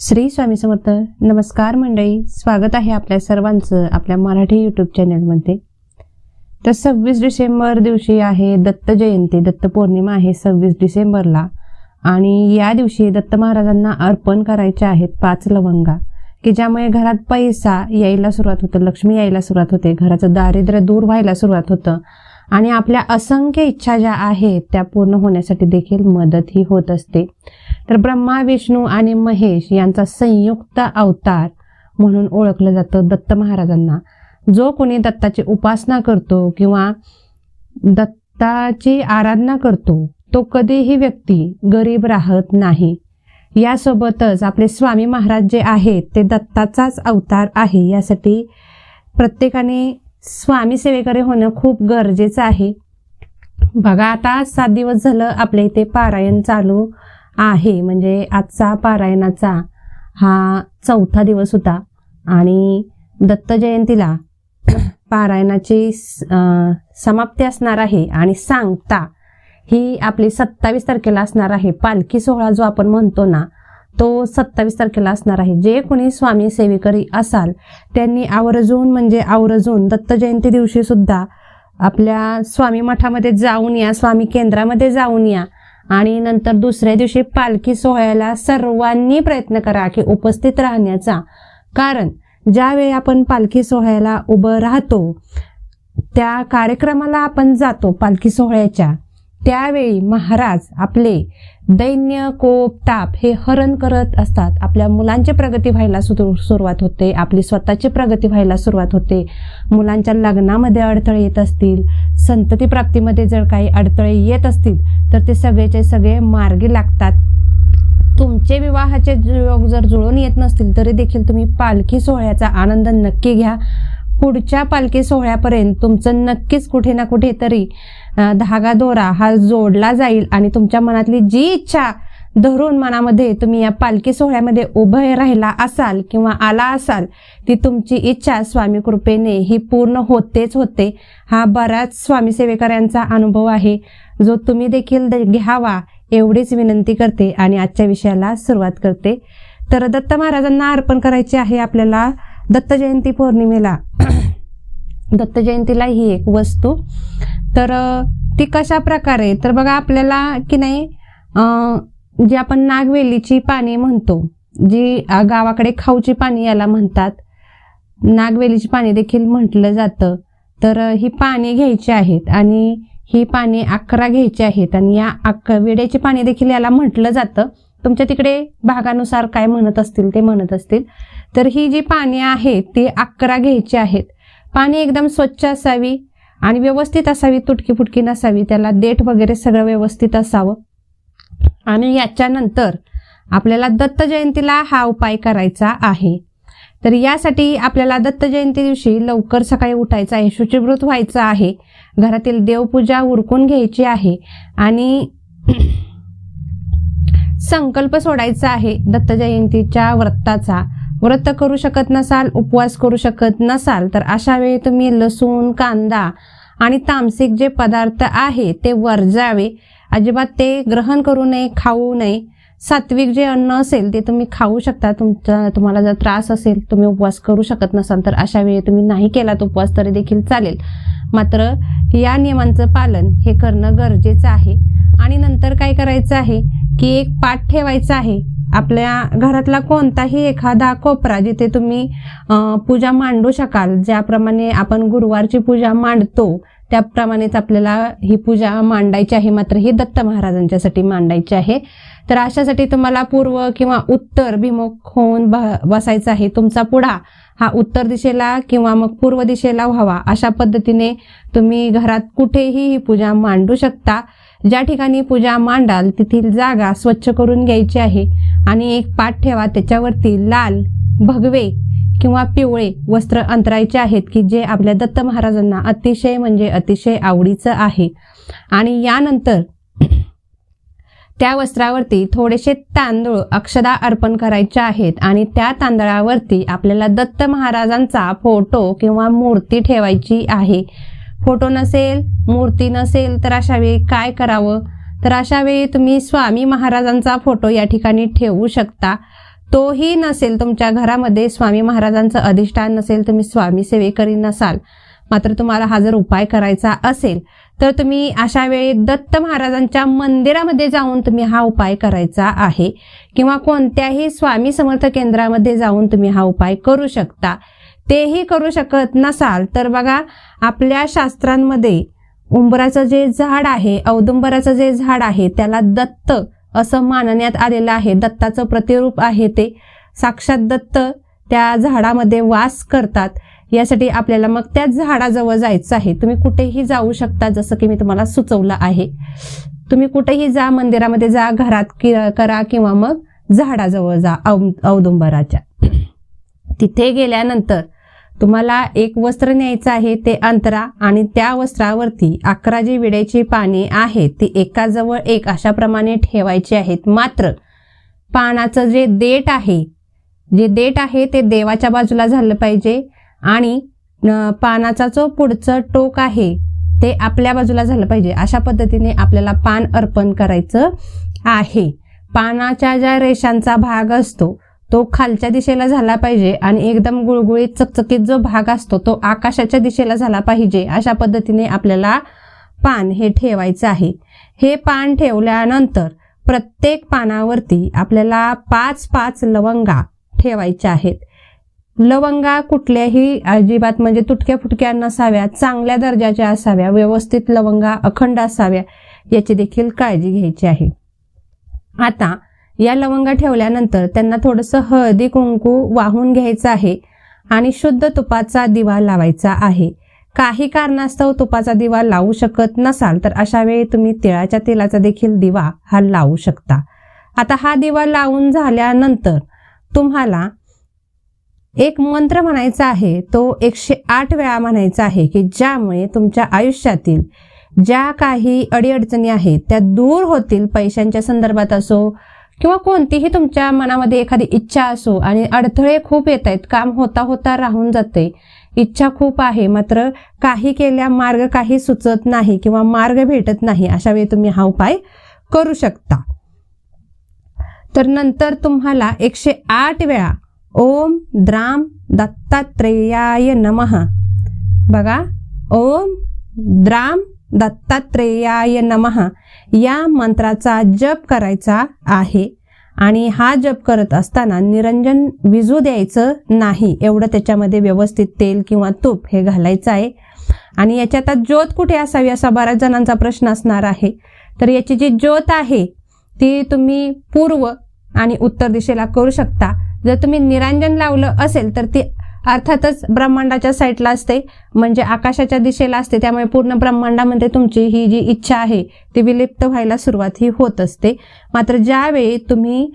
श्री स्वामी समर्थ नमस्कार मंडळी. स्वागत आहे आपल्या सर्वांचं आपल्या मराठी यूट्यूब चॅनलमध्ये तर सव्वीस डिसेंबर दिवशी आहे दत्त जयंती. दत्त पौर्णिमा आहे सव्वीस डिसेंबरला. आणि या दिवशी दत्त महाराजांना अर्पण करायचे आहेत पाच लवंगा की ज्यामुळे घरात पैसा यायला सुरुवात होतं लक्ष्मी यायला सुरुवात होते घराचं दारिद्र्य दूर व्हायला सुरुवात होतं. आणि आपल्या असंख्य इच्छा ज्या आहेत त्या पूर्ण होण्यासाठी देखील मदत ही होत असते. तर ब्रह्मा विष्णू आणि महेश यांचा संयुक्त अवतार म्हणून ओळखलं जातं दत्त महाराजांना. जो कोणी दत्ताची उपासना करतो किंवा दत्ताची आराधना करतो तो कधीही व्यक्ती गरीब राहत नाही. यासोबतच आपले स्वामी महाराज जे आहेत ते दत्ताचाच अवतार आहे. यासाठी प्रत्येकाने स्वामी सेवेकरी होणं खूप गरजेचं आहे. बघा आता सात दिवस झालं आपल्या इथे पारायण चालू आहे. म्हणजे आजचा पारायणाचा हा चौथा दिवस होता. आणि दत्त जयंतीला पारायणाची समाप्ती असणार आहे. आणि सांगता ही आपली सत्तावीस तारखेला असणार आहे. पालखी सोहळा जो आपण म्हणतो ना तो सत्तावीस तारखेला असणार आहे. जे कोणी स्वामी सेवेकरी असाल त्यांनी आवर्जून म्हणजे आवर्जून दत्त जयंती दिवशी सुद्धा आपल्या स्वामी मठामध्ये जाऊन या स्वामी केंद्रामध्ये जाऊन या. आणि नंतर दुसऱ्या दिवशी पालखी सोहळ्याला सर्वांनी प्रयत्न करा की उपस्थित राहण्याचा. कारण ज्यावेळी आपण पालखी सोहळ्याला उभं राहतो त्या कार्यक्रमाला आपण जातो पालखी सोहळ्याच्या. त्यावेळी महाराज आपले दैन्य कोप ताप हे हरण करत असतात. आपल्या मुलांची प्रगती व्हायला सुरुवात होते. आपली स्वतःची प्रगती व्हायला सुरुवात होते. मुलांच्या लग्नामध्ये अडथळे येत असतील संतती प्राप्तीमध्ये जर काही अडथळे येत असतील तर ते सगळेचे सगळे मार्गी लागतात. तुमचे विवाहाचे योग जर जुळून येत नसतील तरी देखील तुम्ही पालखी सोहळ्याचा आनंद नक्की घ्या. पुढच्या पालखी सोहळ्यापर्यंत तुमचं नक्कीच कुठे ना कुठे तरी धागा दोरा हा जोडला जाईल आणि तुमच्या मनातली जी इच्छा धरून मनामध्ये तुम्ही या पालखी सोहळ्यामध्ये उभे राहिला असाल किंवा आला असाल ती तुमची इच्छा स्वामी कृपेने ही पूर्ण होतेच होते. हा बराच स्वामी सेवेकरांचा अनुभव आहे. जो तुम्ही देखील द- घ्यावा एवढीच विनंती करते आणि आजच्या विषयाला सुरुवात करते. तर दत्त महाराजांना अर्पण करायचे आहे आपल्याला दत्त जयंती पौर्णिमेला. दत्त जयंतीला ही एक वस्तू. तर ती कशा प्रकारे? तर बघा आपल्याला की नाही जी आपण नागवेलीची पाने म्हणतो जी गावाकडे खाऊची पाने याला म्हणतात नागवेलीची पाने देखील म्हटलं जातं. तर ही पाने घ्यायची आहेत आणि ही पाने अकरा घ्यायची आहेत आणि या अक विड्याची पाणी देखील याला म्हटलं जातं. तुमच्या तिकडे भागानुसार काय म्हणत असतील ते म्हणत असतील. तर ही जी पाने आहेत ती अकरा घ्यायची आहेत. पाणी एकदम स्वच्छ असावी आणि व्यवस्थित असावी तुटकी फुटकी नसावी त्याला देठ वगैरे सगळं व्यवस्थित असावं. आणि याच्यानंतर आपल्याला दत्त जयंतीला हा उपाय करायचा आहे. तर यासाठी आपल्याला दत्त जयंती दिवशी लवकर सकाळी उठायचं आहे शुचिवृत व्हायचं आहे. घरातील देवपूजा उरकून घ्यायची आहे आणि संकल्प सोडायचा आहे दत्त जयंतीच्या व्रताचा. व्रत करू शकत नसाल उपवास करू शकत नसाल तर अशा वेळी तुम्ही लसूण कांदा आणि तामसिक जे पदार्थ आहे ते वर्जावे. अजिबात ते ग्रहण करू नये खाऊ नये. सात्विक जे अन्न असेल ते तुम्ही खाऊ शकता. तुमचा तुम्हाला जर त्रास असेल तुम्ही उपवास करू शकत नसाल तर अशा वेळी तुम्ही नाही केलात उपवास तरी देखील चालेल. मात्र या नियमांचं पालन हे करणं गरजेचं आहे. आणि नंतर काय करायचं आहे? की एक पाठ ठेवायचा आहे. आपल्या घरातला कोणताही एखादा कोपरा जिथे तुम्ही पूजा मांडू शकाल ज्याप्रमाणे आपण गुरुवारची पूजा मांडतो त्याप्रमाणेच आपल्याला ही पूजा मांडायची आहे. मात्र ही दत्त महाराजांच्यासाठी मांडायची आहे. तर अशासाठी तुम्हाला पूर्व किंवा उत्तर भिमुख होऊन ब- बसायचं आहे. तुमचा पुढा हा उत्तर दिशेला किंवा मग पूर्व दिशेला व्हावा. अशा पद्धतीने तुम्ही घरात कुठेही ही पूजा मांडू शकता. ज्या ठिकाणी पूजा मांडाल तेथील जागा स्वच्छ करून घ्यायची आहे. आणि एक पाठ ठेवा त्याच्यावरती लाल भगवे किंवा पिवळे वस्त्र अंतरायचे आहेत की जे आपल्या दत्त महाराजांना अतिशय म्हणजे अतिशय आवडीचं आहे. आणि यानंतर त्या वस्त्रावरती थोडेसे तांदूळ अक्षदा अर्पण करायचे आहेत. आणि त्या तांदळावरती आपल्याला दत्त महाराजांचा फोटो किंवा मूर्ती ठेवायची आहे. फोटो नसेल मूर्ती नसेल तर अशा वेळी काय करावं? तर अशा वेळी तुम्ही स्वामी महाराजांचा फोटो या ठिकाणी ठेवू शकता. तोही नसेल तुमच्या घरामध्ये स्वामी महाराजांचं अधिष्ठान नसेल तुम्ही स्वामी सेवेकरी नसाल. मात्र तुम्हाला हा जर उपाय करायचा असेल तर तुम्ही अशा वेळी दत्त महाराजांच्या मंदिरामध्ये जाऊन तुम्ही हा उपाय करायचा आहे. किंवा कोणत्याही स्वामी समर्थ केंद्रामध्ये जाऊन तुम्ही हा उपाय करू शकता. तेही करू शकत नसाल तर बघा आपल्या शास्त्रांमध्ये उंबराचं जे झाड आहे औदुंबराचं जे झाड आहे त्याला दत्त असं मानण्यात आलेलं आहे. दत्ताचं प्रतिरूप आहे ते. साक्षात दत्त त्या झाडामध्ये वास करतात. यासाठी आपल्याला मग त्या झाडाजवळ जायचं आहे. तुम्ही कुठेही जाऊ शकता जसं की मी तुम्हाला सुचवलं आहे. तुम्ही कुठेही जा मंदिरामध्ये जा घरात कि करा किंवा मग झाडाजवळ जा औ औदुंबराच्या. तिथे गेल्यानंतर तुम्हाला एक वस्त्र न्यायचं आहे ते अंतरा आणि त्या वस्त्रावरती अकरा जी विड्याची पाने आहेत ती एकाजवळ एक अशाप्रमाणे ठेवायची आहेत. मात्र पानाचं जे देठ आहे जे देठ आहे ते देवाच्या बाजूला झालं पाहिजे आणि पानाचा जो पुढचं टोक आहे ते आपल्या बाजूला झालं पाहिजे. अशा पद्धतीने आपल्याला पान अर्पण करायचं आहे. पानाच्या ज्या रेषांचा भाग असतो तो खालच्या दिशेला झाला पाहिजे आणि एकदम गुळगुळीत चकचकीत जो भाग असतो तो आकाशाच्या दिशेला झाला पाहिजे. अशा पद्धतीने आपल्याला पान हे ठेवायचं आहे. हे पान ठेवल्यानंतर प्रत्येक पानावरती आपल्याला पाच पाच लवंगा ठेवायच्या आहेत. लवंगा कुठल्याही अजिबात म्हणजे तुटक्या फुटक्या नसाव्या चांगल्या दर्जाच्या असाव्या व्यवस्थित लवंगा अखंड असाव्या याची देखील काळजी घ्यायची आहे. आता या लवंगा ठेवल्यानंतर त्यांना थोडंसं हळदी कुंकू वाहून घ्यायचं आहे आणि शुद्ध तुपाचा दिवा लावायचा आहे. काही कारणास्तव तुपाचा दिवा लावू शकत नसाल तर अशा वेळी तुम्ही तिळाच्या तेलाचा देखील दिवा हा लावू शकता. आता हा दिवा लावून झाल्यानंतर तुम्हाला एक मंत्र म्हणायचा आहे तो एकशे आठ वेळा म्हणायचा आहे की ज्यामुळे तुमच्या आयुष्यातील ज्या काही अडीअडचणी आहेत त्या दूर होतील पैशांच्या संदर्भात असो किंवा कोणतीही तुमच्या मनामध्ये एखादी इच्छा असो आणि अडथळे खूप येत आहेत काम होता होता राहून जाते. इच्छा खूप आहे मात्र काही केल्या मार्ग काही सुचत नाही किंवा मार्ग भेटत नाही अशा वेळी तुम्ही हा उपाय करू शकता. तर नंतर तुम्हाला एकशे आठ वेळा ओम द्राम दत्तात्रेयाय नमः. बघा ओम द्राम दत्तात्रेयाय नमः. या मंत्राचा जप करायचा आहे. आणि हा जप करत असताना निरंजन विजू द्यायचं नाही. एवढं त्याच्यामध्ये व्यवस्थित तेल किंवा तूप हे घालायचं आहे. आणि याच्यात आता ज्योत कुठे असावी असा बऱ्याच जणांचा प्रश्न असणार आहे. तर याची जी ज्योत आहे ती तुम्ही पूर्व आणि उत्तर दिशेला करू शकता. जर तुम्ही निरांजन लावलं असेल तर ती अर्थातच ब्रह्मांडाच्या साईडला असते म्हणजे आकाशाच्या दिशेला असते त्यामुळे पूर्ण ब्रह्मांडामध्ये तुमची ही जी इच्छा आहे ती विलिप्त व्हायला सुरुवात ही होत असते. मात्र ज्यावेळी तुम्ही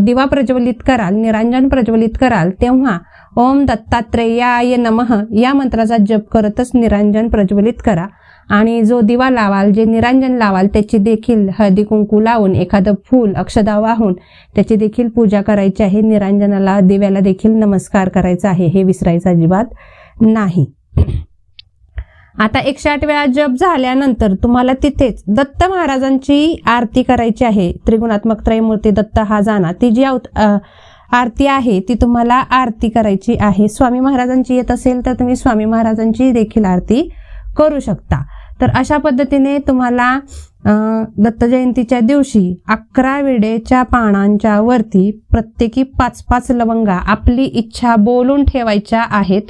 दिवा प्रज्वलित कराल निरांजन प्रज्वलित कराल तेव्हा ओम दत्तात्रेयाय नमः या मंत्राचा जप करतच निरांजन प्रज्वलित करा. आणि जो दिवा लावाल जे निरांजन लावाल त्याची देखील हळदी कुंकू लावून एखादं फूल अक्षदा वाहून त्याची देखील पूजा करायची आहे. निरांजनाला दिव्याला देखील नमस्कार करायचा आहे. हे विसरायचं अजिबात नाही. आता एकशे आठ वेळा जप झाल्यानंतर तुम्हाला तिथेच दत्त महाराजांची आरती करायची आहे. त्रिगुणात्मक त्रयमूर्ती दत्त हा जाना. ती जी अवत- आरती आहे ती तुम्हाला आरती करायची आहे. स्वामी महाराजांची येत असेल तर तुम्ही स्वामी महाराजांची देखील आरती करू शकता. तर अशा पद्धतीने तुम्हाला दत्तजयंतीच्या दत्त जयंतीच्या दिवशी अकरा विडेच्या पानांच्या वरती प्रत्येकी पाच पाच लवंगा आपली इच्छा बोलून ठेवायच्या आहेत.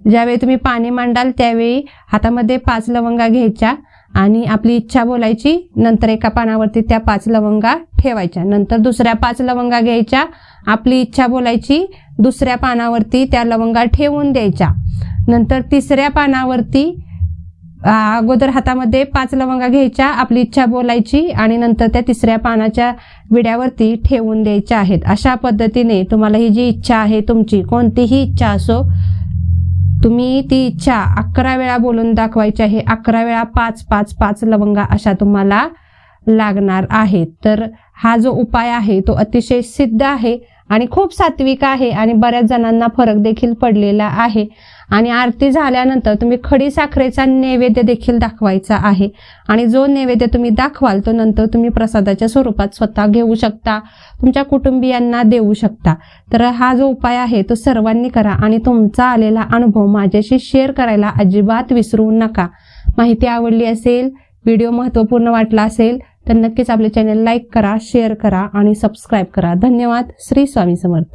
ज्यावेळी तुम्ही पाणी मांडाल त्यावेळी हातामध्ये पाच लवंगा घ्यायच्या आणि आपली इच्छा बोलायची नंतर एका पानावरती त्या पाच लवंगा ठेवायच्या. नंतर दुसऱ्या पाच लवंगा घ्यायच्या आपली इच्छा बोलायची दुसऱ्या पानावरती त्या लवंगा ठेवून द्यायच्या. नंतर तिसऱ्या पानावरती अगोदर हातामध्ये पाच लवंगा घ्यायच्या आपली इच्छा बोलायची आणि नंतर त्या तिसऱ्या पानाच्या विड्यावरती ठेवून द्यायच्या आहेत. अशा पद्धतीने तुम्हाला ही जी इच्छा आहे तुमची कोणतीही इच्छा असो तुम्ही ती इच्छा अकरा वेळा बोलून दाखवायची आहे. अकरा वेळा पाच पाच पाच लवंगा अशा तुम्हाला लागणार आहेत. तर हा जो उपाय आहे तो अतिशय सिद्ध आहे. आणि खूप सात्विक आहे आणि बऱ्याच जणांना फरक देखील पडलेला आहे. आणि आरती झाल्यानंतर तुम्ही खडी साखरेचा नैवेद्य देखील दाखवायचा आहे. आणि जो नैवेद्य तुम्ही दाखवाल तो नंतर तुम्ही प्रसादाच्या स्वरूपात स्वतः घेऊ शकता तुमच्या कुटुंबियांना देऊ शकता. तर हा जो उपाय आहे तो सर्वांनी करा आणि तुमचा आलेला अनुभव माझ्याशी शेअर करायला अजिबात विसरू नका. माहिती आवडली असेल व्हिडिओ महत्त्वपूर्ण वाटला असेल तर नक्कीच आपले चॅनल लाईक करा शेअर करा आणि सबस्क्राईब करा. धन्यवाद. श्री स्वामी समर्थ.